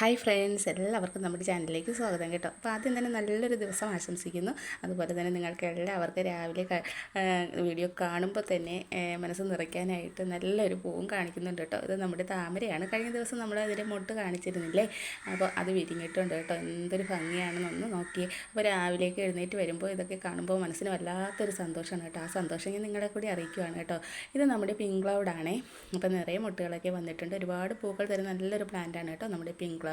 Hi friends എല്ലാവർക്കും നമ്മുടെ ചാനലിലേക്ക് സ്വാഗതം കേട്ടോ. അപ്പോൾ ആദ്യം തന്നെ നല്ലൊരു ദിവസം ആശംസിക്കുന്നു. അതുപോലെ തന്നെ നിങ്ങൾക്ക് എല്ലാവർക്കും രാവിലെ വീഡിയോ കാണുമ്പോൾ തന്നെ മനസ്സ് നിറയ്ക്കാനായിട്ട് നല്ലൊരു പൂവും കാണിക്കുന്നുണ്ട് കേട്ടോ. ഇത് നമ്മുടെ താമരയാണ്. കഴിഞ്ഞ ദിവസം നമ്മൾ അതിന്റെ മുട്ട് കാണിച്ചിരുന്നില്ലേ? അപ്പോൾ അത് വിരിഞ്ഞിട്ടുണ്ട് കേട്ടോ. എന്തൊരു ഭംഗിയാണെന്നൊന്ന് നോക്കി അപ്പോൾ രാവിലേക്ക് എഴുന്നേറ്റ് വരുമ്പോൾ ഇതൊക്കെ കാണുമ്പോൾ മനസ്സിന് വല്ലാത്തൊരു സന്തോഷമാണ് കേട്ടോ. ആ സന്തോഷം ഞാൻ നിങ്ങളെ കൂടി അറിയിക്കുവാണ് കേട്ടോ. ഇത് നമ്മുടെ പിങ്ക് ക്ലൗഡാണേ അപ്പോൾ നിറയെ മുട്ടുകളൊക്കെ വന്നിട്ടുണ്ട്. ഒരുപാട് പൂക്കൾ തരുന്ന നല്ലൊരു പ്ലാന്റാണ് കേട്ടോ നമ്മുടെ പിങ്ക് ക്ലൗഡ്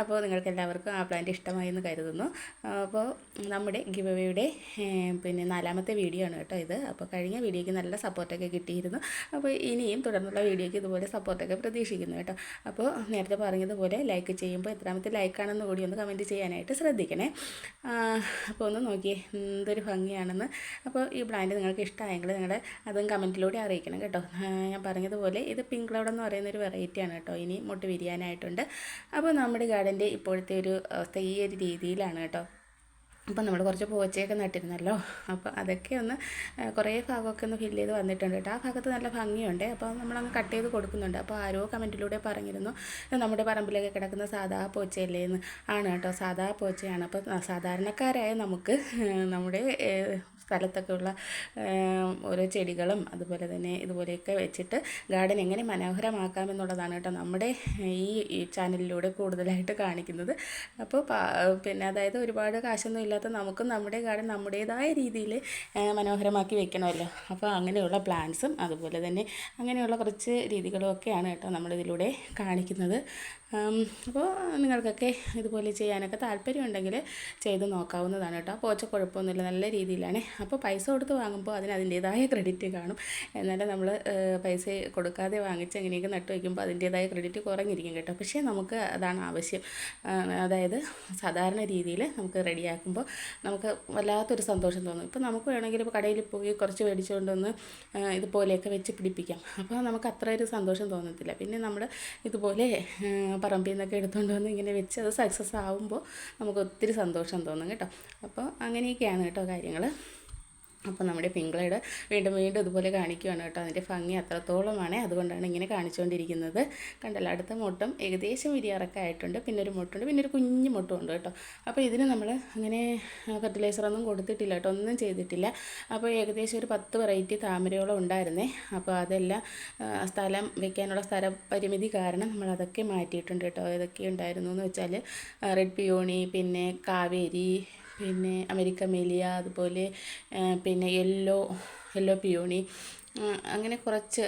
അപ്പോൾ നിങ്ങൾക്ക് എല്ലാവർക്കും ആ പ്ലാന്റ് ഇഷ്ടമായി എന്ന് കരുതുന്നു. അപ്പോൾ നമ്മുടെ ഗിവ് പിന്നെ നാലാമത്തെ വീഡിയോ ആണ് കേട്ടോ ഇത്. അപ്പോൾ കഴിഞ്ഞ വീഡിയോയ്ക്ക് നല്ല സപ്പോർട്ടൊക്കെ കിട്ടിയിരുന്നു. അപ്പോൾ ഇനിയും തുടർന്നുള്ള വീഡിയോയ്ക്ക് ഇതുപോലെ സപ്പോർട്ടൊക്കെ പ്രതീക്ഷിക്കുന്നു കേട്ടോ. അപ്പോൾ നേരത്തെ പറഞ്ഞതുപോലെ ലൈക്ക് ചെയ്യുമ്പോൾ എത്രാമത്തെ ലൈക്കാണെന്ന് കൂടി ഒന്ന് കമന്റ് ചെയ്യാനായിട്ട് ശ്രദ്ധിക്കണേ. അപ്പോൾ ഒന്ന് നോക്കിയേ എന്തൊരു ഭംഗിയാണെന്ന്. അപ്പോൾ ഈ പ്ലാന്റ് നിങ്ങൾക്ക് ഇഷ്ടമായെങ്കിൽ നിങ്ങളുടെ അതും കമന്റിലൂടെ അറിയിക്കണം കേട്ടോ. ഞാൻ പറഞ്ഞതുപോലെ ഇത് പിങ്ക് ക്ലൗഡ് എന്ന് പറയുന്ന ഒരു വെറൈറ്റിയാണ് കേട്ടോ. ഇനി മുട്ട് വിരിയാനായിട്ടുണ്ട് അപ്പോൾ നമ്മുടെ ഗാർഡന്റെ ഇപ്പോഴത്തെ ഒരു അവസ്ഥ ഈ ഒരു രീതിയിലാണ് കേട്ടോ. അപ്പോൾ നമ്മൾ കുറച്ച് പോച്ചയൊക്കെ നട്ടിരുന്നല്ലോ. അപ്പോൾ അതൊക്കെ ഒന്ന് കുറേ ഭാഗമൊക്കെ ഒന്ന് ഫില്ല് ചെയ്ത് വന്നിട്ടുണ്ട് കേട്ടോ. ആ ഭാഗത്ത് നല്ല ഭംഗിയുണ്ട്. അപ്പോൾ നമ്മളങ്ങ് കട്ട് ചെയ്ത് കൊടുക്കുന്നുണ്ട്. അപ്പോൾ ആരോ കമന്റിലൂടെ പറഞ്ഞിരുന്നു നമ്മുടെ പറമ്പിലൊക്കെ കിടക്കുന്ന സാധാ പോച്ചയല്ലേ എന്ന്. ആണ് കേട്ടോ. സാധാ പൂച്ചയാണ്. അപ്പോൾ സാധാരണക്കാരായ നമുക്ക് നമ്മുടെ ഏ, സ്ഥലത്തൊക്കെ ഉള്ള ഓരോ ചെടികളും അതുപോലെ തന്നെ ഇതുപോലെയൊക്കെ വെച്ചിട്ട് ഗാർഡൻ എങ്ങനെ മനോഹരമാക്കാം എന്നുള്ളതാണ് കേട്ടോ നമ്മുടെ ഈ ചാനലിലൂടെ കൂടുതലായിട്ട് കാണിക്കുന്നത്. അപ്പോൾ പിന്നെ അതായത് ഒരുപാട് കാശൊന്നും ഇല്ലാത്ത നമുക്കും നമ്മുടെ ഗാർഡൻ നമ്മുടേതായ രീതിയിൽ മനോഹരമാക്കി വെക്കണമല്ലോ. അപ്പോൾ അങ്ങനെയുള്ള പ്ലാന്റ്സും അതുപോലെ തന്നെ അങ്ങനെയുള്ള കുറച്ച് രീതികളും ഒക്കെയാണ് കേട്ടോ നമ്മളിതിലൂടെ കാണിക്കുന്നത്. അപ്പോൾ നിങ്ങൾക്കൊക്കെ ഇതുപോലെ ചെയ്യാനൊക്കെ താല്പര്യമുണ്ടെങ്കിൽ ചെയ്ത് നോക്കാവുന്നതാണ് കേട്ടോ. പോച്ച കുഴപ്പമൊന്നുമില്ല. നല്ല രീതിയിലാണ് അപ്പോൾ പൈസ കൊടുത്ത് വാങ്ങുമ്പോൾ അതിന് അതിന്റേതായ ക്രെഡിറ്റ് കാണും. എന്നാലും നമ്മൾ പൈസ കൊടുക്കാതെ വാങ്ങിച്ച് എങ്ങനെയൊക്കെ നട്ടു വയ്ക്കുമ്പോൾ അതിന്റേതായ ക്രെഡിറ്റ് കുറഞ്ഞിരിക്കും കേട്ടോ. പക്ഷേ നമുക്ക് അതാണ് ആവശ്യം. അതായത് സാധാരണ രീതിയിൽ നമുക്ക് റെഡിയാക്കുമ്പോൾ നമുക്ക് വല്ലാത്തൊരു സന്തോഷം തോന്നും. ഇപ്പോൾ നമുക്ക് വേണമെങ്കിൽ ഇപ്പോൾ കടയിൽ പോയി കുറച്ച് മേടിച്ചുകൊണ്ട് വന്ന് ഇതുപോലെയൊക്കെ വെച്ച് പിടിപ്പിക്കാം. അപ്പോൾ നമുക്ക് അത്ര ഒരു സന്തോഷം തോന്നത്തില്ല. പിന്നെ നമ്മൾ ഇതുപോലെ പറമ്പിൽ നിന്നൊക്കെ എടുത്തുകൊണ്ട് വന്ന് ഇങ്ങനെ വെച്ച് അത് സക്സസ് ആവുമ്പോൾ നമുക്ക് ഒത്തിരി സന്തോഷം തോന്നും കേട്ടോ. അപ്പോൾ അങ്ങനെയൊക്കെയാണ് കേട്ടോ കാര്യങ്ങൾ അപ്പോൾ നമ്മുടെ പിങ്കളയുടെ വീണ്ടും വീണ്ടും ഇതുപോലെ കാണിക്കുകയാണ് കേട്ടോ. അതിന്റെ ഭംഗി അത്രത്തോളമാണ്. അതുകൊണ്ടാണ് ഇങ്ങനെ കാണിച്ചുകൊണ്ടിരിക്കുന്നത്. കണ്ടല്ലോ അടുത്ത മുട്ടും ഏകദേശം വിരിയാറൊക്കെ ആയിട്ടുണ്ട്. പിന്നെ ഒരു മുട്ടുണ്ട് പിന്നെ ഒരു കുഞ്ഞു മുട്ടും ഉണ്ട് കേട്ടോ. അപ്പോൾ ഇതിന് നമ്മൾ അങ്ങനെ ഫെർട്ടിലൈസറൊന്നും കൊടുത്തിട്ടില്ല കേട്ടോ. ഒന്നും ചെയ്തിട്ടില്ല. അപ്പോൾ ഏകദേശം ഒരു പത്ത് വെറൈറ്റി താമരയോളം ഉണ്ടായിരുന്നേ. അപ്പോൾ അതെല്ലാം സ്ഥലം വെക്കാനുള്ള സ്ഥല പരിമിതി കാരണം നമ്മൾ അതൊക്കെ മാറ്റിയിട്ടുണ്ട് കേട്ടോ. ഏതൊക്കെ ഉണ്ടായിരുന്നു എന്ന് വെച്ചാൽ റെഡ് പിയോണി പിന്നെ കാവേരി പിന്നെ അമേരിക്ക മേലിയ അതുപോലെ പിന്നെ യെല്ലോ യെല്ലോ പിയോണി അങ്ങനെ കുറച്ച്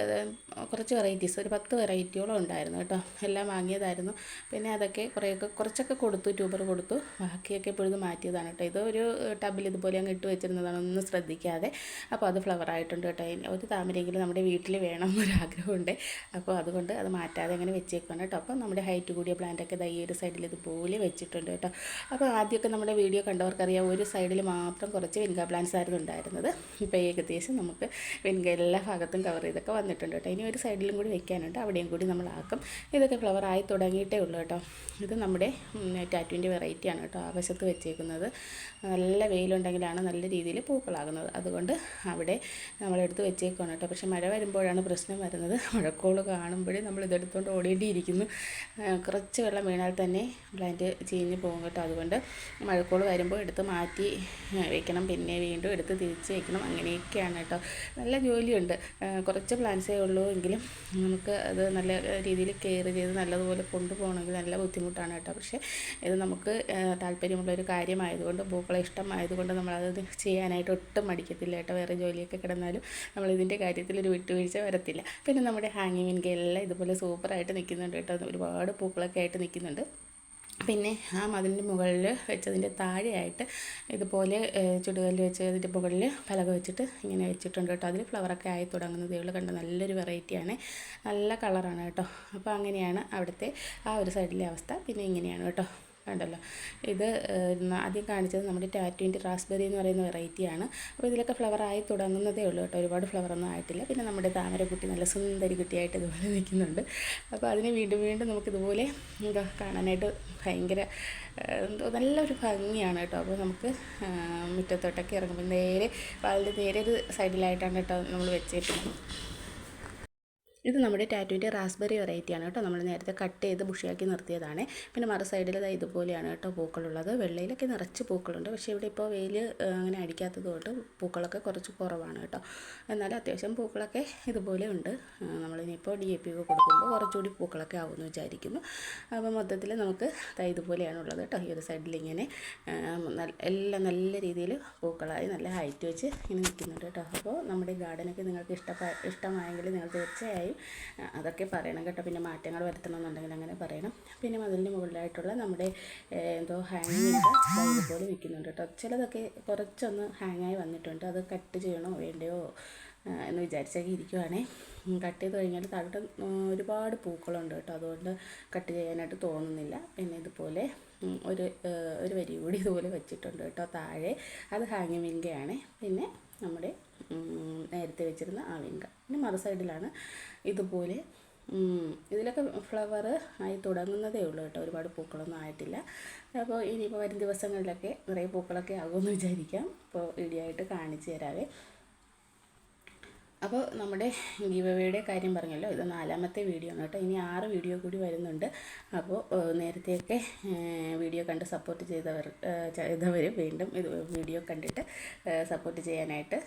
കുറച്ച് വെറൈറ്റീസ് ഒരു പത്ത് വെറൈറ്റിയോളം ഉണ്ടായിരുന്നു കേട്ടോ. എല്ലാം വാങ്ങിയതായിരുന്നു. പിന്നെ അതൊക്കെ കുറേയൊക്കെ കുറച്ചൊക്കെ കൊടുത്തു ട്യൂബർ കൊടുത്തു. ബാക്കിയൊക്കെ ഇപ്പോഴും മാറ്റിയതാണ് കേട്ടോ. ഇത് ഒരു ടബിൽ ഇതുപോലെ അങ്ങ് ഇട്ട് വെച്ചിരുന്നതാണ് ഒന്നും ശ്രദ്ധിക്കാതെ. അപ്പോൾ അത് ഫ്ലവർ ആയിട്ടുണ്ട് കേട്ടോ. ഒരു താമരയെങ്കിലും നമ്മുടെ വീട്ടിൽ വേണം എന്നൊരാഗ്രഹമുണ്ട് അപ്പോൾ അതുകൊണ്ട് അത് മാറ്റാതെ അങ്ങനെ വെച്ചേക്കാണ് കേട്ടോ. അപ്പോൾ നമ്മുടെ ഹൈറ്റ് കൂടിയ പ്ലാന്റൊക്കെ ദൈ ഒരു സൈഡിൽ ഇതുപോലെ വെച്ചിട്ടുണ്ട് കേട്ടോ. അപ്പോൾ ആദ്യമൊക്കെ നമ്മുടെ വീഡിയോ കണ്ടവർക്കറിയാം ഒരു സൈഡിൽ മാത്രം കുറച്ച് വെൻഗ പ്ലാന്റ്സ് ആയിരുന്നു ഉണ്ടായിരുന്നത്. ഇപ്പോൾ ഏകദേശം നമുക്ക് വെൻഗ ഭാഗത്തും കവർ ചെയ്തൊക്കെ വന്നിട്ടുണ്ട് കേട്ടോ. ഇനി ഒരു സൈഡിലും കൂടി വെക്കാനുണ്ട്. അവിടെയും കൂടി നമ്മൾ ആക്കും. ഇതൊക്കെ ഫ്ലവർ ആയി തുടങ്ങിയിട്ടേ ഉള്ളൂ കേട്ടോ. ഇത് നമ്മുടെ ടാറ്റുവിന്റെ വെറൈറ്റിയാണ് കേട്ടോ. ആ വശത്ത് വെച്ചേക്കുന്നത്. നല്ല വെയിലുണ്ടെങ്കിലാണ് നല്ല രീതിയിൽ പൂക്കളാകുന്നത്. അതുകൊണ്ട് അവിടെ നമ്മളെടുത്ത് വെച്ചേക്കാണ് കേട്ടോ. പക്ഷേ മഴ വരുമ്പോഴാണ് പ്രശ്നം വരുന്നത്. മഴക്കോൾ കാണുമ്പോഴേ നമ്മൾ ഇതെടുത്തുകൊണ്ട് ഓടേണ്ടിയിരിക്കുന്നു കുറച്ച് വെള്ളം വീണാൽ തന്നെ പ്ലാന്റ് ചീഞ്ഞ് പോകും കേട്ടോ. അതുകൊണ്ട് മഴക്കോൾ വരുമ്പോൾ എടുത്ത് മാറ്റി വെക്കണം. പിന്നെ വീണ്ടും എടുത്ത് തിരിച്ച് വെക്കണം. അങ്ങനെയൊക്കെയാണ് കേട്ടോ. നല്ല ജോലിയുണ്ട്. ആ, കുറച്ച് പ്ലാന്റ്സേ ഉള്ളൂ എങ്കിലും നമുക്ക് അത് നല്ല രീതിയിൽ കെയർ ചെയ്ത് നല്ലതുപോലെ കൊണ്ടുപോകണമെങ്കിൽ നല്ല ബുദ്ധിമുട്ടാണ് കേട്ടോ. പക്ഷേ ഇത് നമുക്ക് താല്പര്യമുള്ളൊരു കാര്യമായതുകൊണ്ട് പൂക്കളെ ഇഷ്ടമായതുകൊണ്ട് നമ്മളത് ചെയ്യാനായിട്ട് ഒട്ടും മടിക്കത്തില്ല കേട്ടോ. വേറെ ജോലിയൊക്കെ കിടന്നാലും നമ്മളിതിന്റെ കാര്യത്തിൽ ഒരു വിട്ടുവീഴ്ച വരത്തില്ല. പിന്നെ നമ്മുടെ ഹാങ്ങിങ് മിൻകയെല്ലാം ഇതുപോലെ സൂപ്പറായിട്ട് നിൽക്കുന്നുണ്ട് കേട്ടോ. ഒരുപാട് പൂക്കളൊക്കെ ആയിട്ട് നിൽക്കുന്നുണ്ട്. പിന്നെ ആ മതിലിന്റെ മുകളിൽ വെച്ചതിന്റെ താഴെയായിട്ട് ഇതുപോലെ ചുടുകല്ല് വെച്ച് അതിന്റെ മുകളിൽ പലക വെച്ചിട്ട് ഇങ്ങനെ വെച്ചിട്ടുണ്ട് കേട്ടോ. അതിൽ ഫ്ലവറൊക്കെ ആയി തുടങ്ങുന്നതേ ഉള്ളൂ കണ്ട നല്ലൊരു വെറൈറ്റിയാണ് നല്ല കളറാണ് കേട്ടോ. അപ്പോൾ അങ്ങനെയാണ് അവിടുത്തെ ആ ഒരു സൈഡിലെ അവസ്ഥ. പിന്നെ ഇങ്ങനെയാണ് കേട്ടോ. കണ്ടല്ലോ ഇത് ആദ്യം കാണിച്ചത് നമ്മുടെ ടാറ്റുവിന്റെ റാസ്ബെറി എന്ന് പറയുന്ന വെറൈറ്റിയാണ് അപ്പോൾ ഇതിലൊക്കെ ഫ്ലവർ ആയി തുടങ്ങുന്നതേ ഉള്ളൂ കേട്ടോ. ഒരുപാട് ഫ്ലവറൊന്നും ആയിട്ടില്ല. പിന്നെ നമ്മുടെ താമരക്കുട്ടി നല്ല സുന്ദരി കുട്ടിയായിട്ട് ഇതുപോലെ നിൽക്കുന്നുണ്ട്. അപ്പോൾ അതിനെ വീണ്ടും വീണ്ടും നമുക്കിതുപോലെ എന്താ കാണാനായിട്ട് ഭയങ്കര നല്ലൊരു ഭംഗിയാണ് കേട്ടോ. അപ്പോൾ നമുക്ക് മുറ്റത്തോട്ടൊക്കെ ഇറങ്ങുമ്പോൾ നേരെ പാലിന്റെ നേരെ ഒരു സൈഡിലായിട്ടാണ് കേട്ടോ നമ്മൾ വെച്ചേക്കുന്നത്. ഇത് നമ്മുടെ ടാറ്റുവിന്റെ റാസ്ബെറി വെറൈറ്റിയാണ് കേട്ടോ. നമ്മൾ നേരത്തെ കട്ട് ചെയ്ത് ബുഷിയാക്കി നിർത്തിയതാണ്. പിന്നെ മറു സൈഡിൽ ഇതാ ഇതുപോലെയാണ് കേട്ടോ പൂക്കളുള്ളത്. വെള്ളയിലൊക്കെ നിറച്ച് പൂക്കളുണ്ട്. പക്ഷേ ഇവിടെ ഇപ്പോൾ വെയിൽ അങ്ങനെ അടിക്കാത്തത് കൊണ്ട് പൂക്കളൊക്കെ കുറച്ച് കുറവാണ് കേട്ടോ. എന്നാൽ അത്യാവശ്യം പൂക്കളൊക്കെ ഇതുപോലെ ഉണ്ട്. നമ്മളിനിപ്പോൾ ഡി എ പി ഒക്കെ കൊടുക്കുമ്പോൾ കുറച്ചുകൂടി പൂക്കളൊക്കെ ആവുമെന്ന് വിചാരിക്കുന്നു. അപ്പോൾ മൊത്തത്തിൽ നമുക്ക് ഇതുപോലെയാണ് ഉള്ളത് കേട്ടോ. ഈ ഒരു സൈഡിൽ ഇങ്ങനെ എല്ലാം നല്ല രീതിയിൽ പൂക്കളായി നല്ല ഹൈറ്റ് വെച്ച് ഇങ്ങനെ നിൽക്കുന്നുണ്ട് കേട്ടോ. അപ്പോൾ നമ്മുടെ ഗാർഡനൊക്കെ നിങ്ങൾക്ക് ഇഷ്ടപ്പെ ഇഷ്ടമായെങ്കിൽ നിങ്ങൾ തീർച്ചയായും അതൊക്കെ പറയണം കേട്ടോ. പിന്നെ മാറ്റങ്ങൾ വരുത്തണമെന്നുണ്ടെങ്കിൽ അങ്ങനെ പറയണം. പിന്നെ മതിലിന്റെ മുകളിലായിട്ടുള്ള നമ്മുടെ എന്തോ ഹാങ്ങിങ് പോലെ വിൽക്കുന്നുണ്ട് കേട്ടോ. ചിലതൊക്കെ കുറച്ചൊന്ന് ഹാങ്ങായി വന്നിട്ടുണ്ട്. അത് കട്ട് ചെയ്യണോ വേണ്ടയോ എന്ന് വിചാരിച്ചൊക്കെ ഇരിക്കുവാണേ. കട്ട് ചെയ്ത് കഴിഞ്ഞാൽ താഴോട്ട് ഒരുപാട് പൂക്കളുണ്ട് കേട്ടോ. അതുകൊണ്ട് കട്ട് ചെയ്യാനായിട്ട് തോന്നുന്നില്ല. പിന്നെ ഇതുപോലെ ഒരു ഒരു വരി കൂടി ഇതുപോലെ വെച്ചിട്ടുണ്ട് കേട്ടോ. താഴെ അത് ഹാങ്ങിങ് ആണ് പിന്നെ നമ്മുടെ നേരത്തെ വെച്ചിരുന്ന ആ വിങ്ക പിന്നെ മറു സൈഡിലാണ് ഇതുപോലെ ഇതിലൊക്കെ ഫ്ലവർ ആയി തുടങ്ങുന്നതേ ഉള്ളൂ കേട്ടോ. ഒരുപാട് പൂക്കളൊന്നും ആയിട്ടില്ല. അപ്പോൾ ഇനിയിപ്പോൾ വരും ദിവസങ്ങളിലൊക്കെ നിറയെ പൂക്കളൊക്കെ ആകുമെന്ന് വിചാരിക്കാം. അപ്പോൾ വീഡിയോ ആയിട്ട് കാണിച്ചു തരാവേ. അപ്പോൾ നമ്മുടെ ഗീവവേയുടെ കാര്യം പറഞ്ഞല്ലോ ഇത് നാലാമത്തെ വീഡിയോ ആണ് കേട്ടോ. ഇനി ആറ് വീഡിയോ കൂടി വരുന്നുണ്ട്. അപ്പോൾ നേരത്തെയൊക്കെ വീഡിയോ കണ്ട് സപ്പോർട്ട് ചെയ്തവർ ചെയ്തവർ വീണ്ടും ഇത് വീഡിയോ കണ്ടിട്ട് സപ്പോർട്ട് ചെയ്യാനായിട്ട്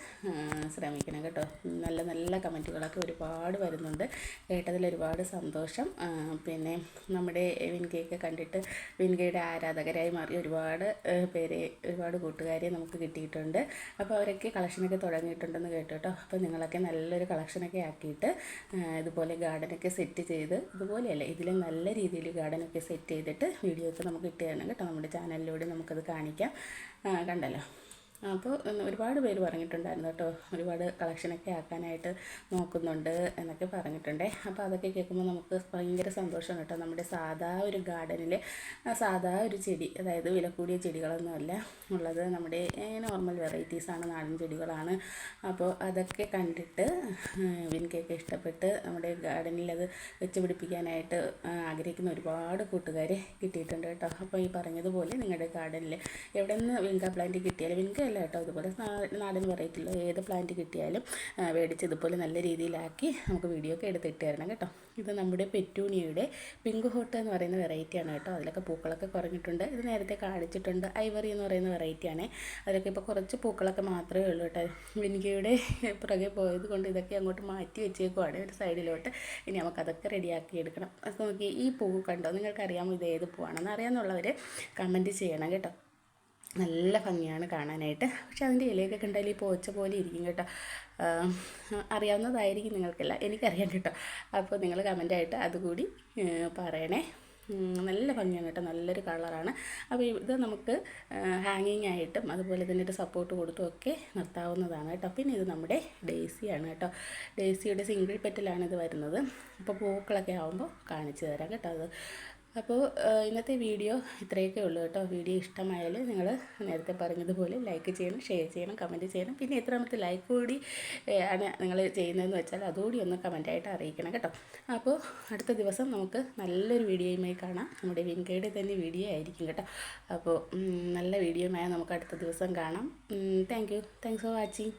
ശ്രമിക്കണം കേട്ടോ. നല്ല നല്ല കമന്റുകളൊക്കെ ഒരുപാട് വരുന്നുണ്ട്. കേട്ടതിൽ ഒരുപാട് സന്തോഷം. പിന്നെ നമ്മുടെ വിൻകയൊക്കെ കണ്ടിട്ട് വിൻകയുടെ ആരാധകരായി മാറി ഒരുപാട് പേരെ ഒരുപാട് കൂട്ടുകാരെ നമുക്ക് കിട്ടിയിട്ടുണ്ട്. അപ്പോൾ അവരൊക്കെ കളക്ഷനൊക്കെ തുടങ്ങിയിട്ടുണ്ടെന്ന് കേട്ടോ. അപ്പോൾ നിങ്ങളൊക്കെ നല്ലൊരു കളക്ഷനൊക്കെ ആക്കിയിട്ട് ഇതുപോലെ ഗാർഡനൊക്കെ സെറ്റ് ചെയ്ത് ഇതുപോലെയല്ല ഇതിൽ നല്ല രീതിയിൽ ഗാർഡനൊക്കെ സെറ്റ് ചെയ്തിട്ട് വീഡിയോ ഒക്കെ നമുക്ക് ഇട്ട് തരണം കേട്ടോ. നമ്മുടെ ചാനലിലൂടെ നമുക്കത് കാണിക്കാം. കണ്ടല്ലോ? അപ്പോൾ ഒരുപാട് പേര് പറഞ്ഞിട്ടുണ്ടായിരുന്നു കേട്ടോ. ഒരുപാട് കളക്ഷനൊക്കെ ആക്കാനായിട്ട് നോക്കുന്നുണ്ട് എന്നൊക്കെ പറഞ്ഞിട്ടുണ്ടേ. അപ്പോൾ അതൊക്കെ കേൾക്കുമ്പോൾ നമുക്ക് ഭയങ്കര സന്തോഷമാണ് കേട്ടോ. നമ്മുടെ സാധാ ഒരു ഗാർഡനിൽ സാധാ ഒരു ചെടി അതായത് വില കൂടിയ ചെടികളൊന്നുമല്ല ഉള്ളത്. നമ്മുടെ നോർമൽ വെറൈറ്റീസാണ് നാടൻ ചെടികളാണ്. അപ്പോൾ അതൊക്കെ കണ്ടിട്ട് വിൻകയൊക്കെ ഇഷ്ടപ്പെട്ട് നമ്മുടെ ഗാർഡനിൽ അത് വെച്ച് പിടിപ്പിക്കാനായിട്ട് ആഗ്രഹിക്കുന്ന ഒരുപാട് കൂട്ടുകാരെ കിട്ടിയിട്ടുണ്ട് കേട്ടോ. അപ്പോൾ ഈ പറഞ്ഞതുപോലെ നിങ്ങളുടെ ഗാർഡനിൽ എവിടെ നിന്ന് വിൻക പ്ലാന്റ് കിട്ടിയാലും വിങ്ക അല്ല കേട്ടോ. ഇതുപോലെ നാടൻ വെറൈറ്റിയുള്ള ഏത് പ്ലാന്റ് കിട്ടിയാലും മേടിച്ച് ഇതുപോലെ നല്ല രീതിയിലാക്കി നമുക്ക് വീഡിയോ ഒക്കെ എടുത്തിട്ട് തരണം കേട്ടോ. ഇത് നമ്മുടെ പെറ്റൂണിയയുടെ പിങ്ക് ഹോട്ട് എന്ന് പറയുന്ന വെറൈറ്റിയാണ് കേട്ടോ. അതിലൊക്കെ പൂക്കളൊക്കെ കുറഞ്ഞിട്ടുണ്ട്. ഇത് നേരത്തെ കാണിച്ചിട്ടുണ്ട്. ഐവറി എന്ന് പറയുന്ന വെറൈറ്റിയാണ് അതിലൊക്കെ ഇപ്പോൾ കുറച്ച് പൂക്കളൊക്കെ മാത്രമേ ഉള്ളൂ കേട്ടോ. വിനികയുടെ പുറകെ പോയത് കൊണ്ട് ഇതൊക്കെ അങ്ങോട്ട് മാറ്റി വെച്ചേക്കുവാണ് ഒരു സൈഡിലോട്ട് ഇനി നമുക്കതൊക്കെ റെഡിയാക്കി എടുക്കണം. അപ്പോൾ നോക്കി ഈ പൂ കണ്ടോ? നിങ്ങൾക്കറിയാമോ ഇത് ഏത് പൂവാണെന്ന്? അറിയാമെന്നുള്ളവർ കമന്റ് ചെയ്യണം കേട്ടോ. നല്ല ഭംഗിയാണ് കാണാനായിട്ട്. പക്ഷെ അതിന്റെ ഇലയൊക്കെ കണ്ടാൽ ഈ പോച്ച പോലെ ഇരിക്കും കേട്ടോ. അറിയാവുന്നതായിരിക്കും നിങ്ങൾക്കല്ല. എനിക്കറിയാം കേട്ടോ. അപ്പോൾ നിങ്ങൾ കമന്റായിട്ട് അതുകൂടി പറയണേ. നല്ല ഭംഗിയാണ് കേട്ടോ. നല്ലൊരു കളറാണ്. അപ്പോൾ ഇത് നമുക്ക് ഹാങ്ങിങ് ആയിട്ടും അതുപോലെ തന്നെ ഒരു സപ്പോർട്ട് കൊടുത്തും ഒക്കെ നിർത്താവുന്നതാണ് കേട്ടോ. പിന്നെ ഇത് നമ്മുടെ ഡേസിയാണ് കേട്ടോ. ഡേസിയുടെ സിംഗിൾ പെറ്റലാണ് ഇത് വരുന്നത്. അപ്പോൾ പൂക്കളൊക്കെ ആകുമ്പോൾ കാണിച്ചു തരാം കേട്ടോ അത്. അപ്പോൾ ഇന്നത്തെ വീഡിയോ ഇത്രയൊക്കെ ഉള്ളൂ കേട്ടോ. വീഡിയോ ഇഷ്ടമായാൽ നിങ്ങൾ നേരത്തെ പറഞ്ഞതുപോലെ ലൈക്ക് ചെയ്യണം ഷെയർ ചെയ്യണം കമന്റ് ചെയ്യണം. പിന്നെ എത്രാമത്തെ ലൈക്ക് കൂടി ആണ് നിങ്ങൾ ചെയ്യുന്നതെന്ന് വെച്ചാൽ അതുകൂടി ഒന്ന് കമന്റായിട്ട് അറിയിക്കണം കേട്ടോ. അപ്പോൾ അടുത്ത ദിവസം നമുക്ക് നല്ലൊരു വീഡിയോയുമായി കാണാം. നമ്മുടെ വിൻകയുടെ തന്നെ വീഡിയോ ആയിരിക്കും കേട്ടോ. അപ്പോൾ നല്ല വീഡിയോയുമായി നമുക്ക് അടുത്ത ദിവസം കാണാം. Thank you. Thanks for watching.